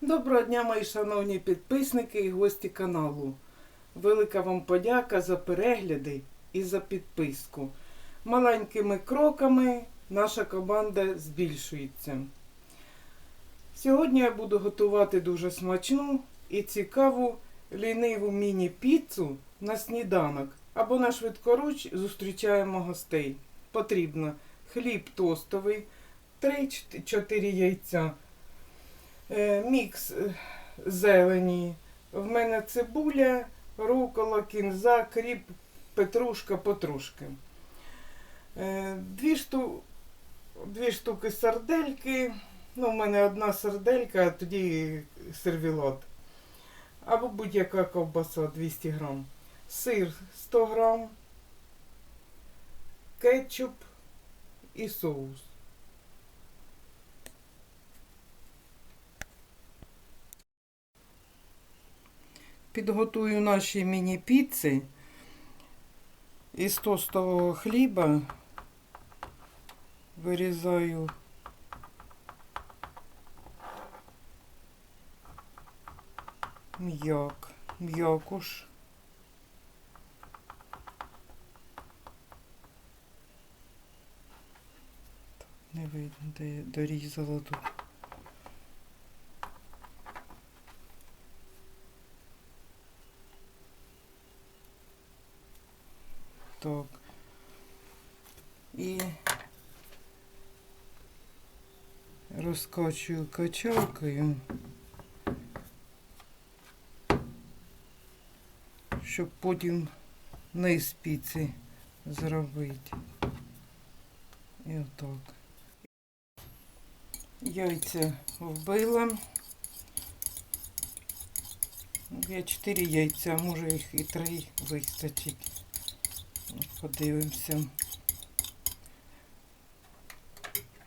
Доброго дня, мої шановні підписники і гості каналу. Велика вам подяка за перегляди і за підписку. Маленькими кроками наша команда збільшується. Сьогодні я буду готувати дуже смачну і цікаву ліниву міні-піцу на сніданок або на швидкоруч зустрічаємо гостей. Потрібно хліб тостовий, 3-4 яйця. Е, мікс е, зелені. В мене цибуля, рукола, кінза, кріп, петрушка, потрушки. Е, Дві, шту... Дві штуки сардельки. Ну, в мене одна сарделька, а тоді сервілот. Або будь-яка ковбаса 200 грам. Сир 100 грам, кетчуп і соус. Підготую наші міні-піци із тостового хліба. Вирізаю м'як, м'якуш. Не видно, де я дорізала тут. Так. І розкачую качалкою, щоб потім низ піци зробити. І отак. Яйця вбила. Я 4 яйця, може їх і 3 вистачить. Подивимося.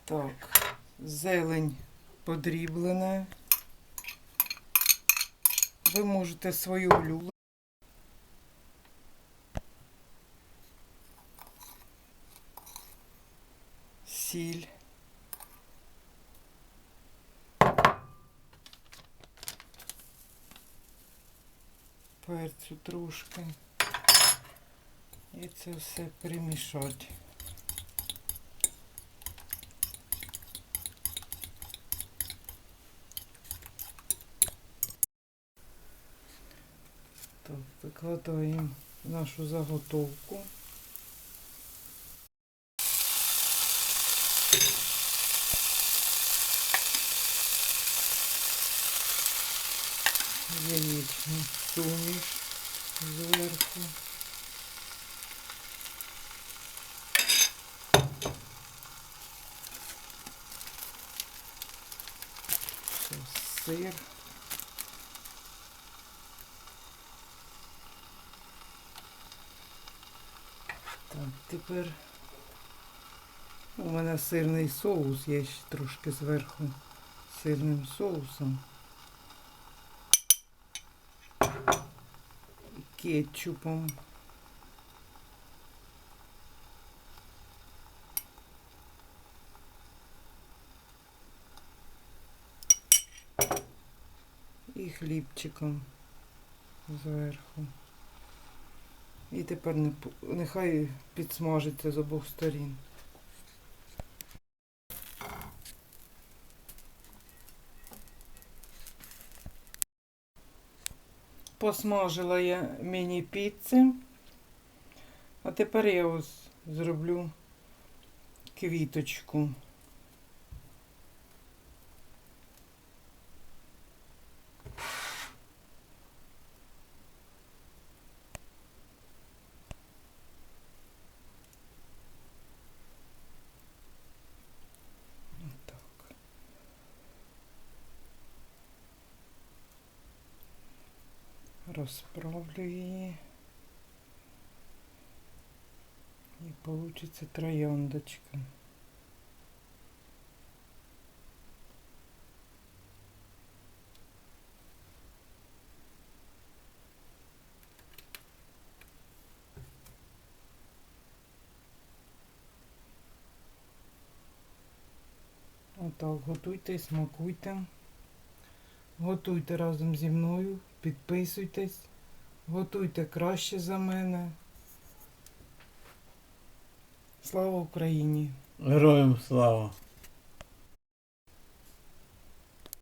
Так, зелень подріблена. Ви можете свою улюблену. Сіль. Перцю трошки. І це все перемішати. Так, викладаємо нашу заготовку. Яєчну суміш зверху. Це сир. Так, тепер у мене сирний соус, я ще трошки зверху сирним соусом. Кетчупом. І хлібчиком зверху. І тепер нехай підсмажиться з обох сторін. Посмажила я міні-піци. А тепер я ось зроблю квіточку. Разправлю и... И получится трояндочка. Отак, готуйте і смакуйте. Готуйте разом зі мною, підписуйтесь, готуйте краще за мене. Слава Україні! Героям слава!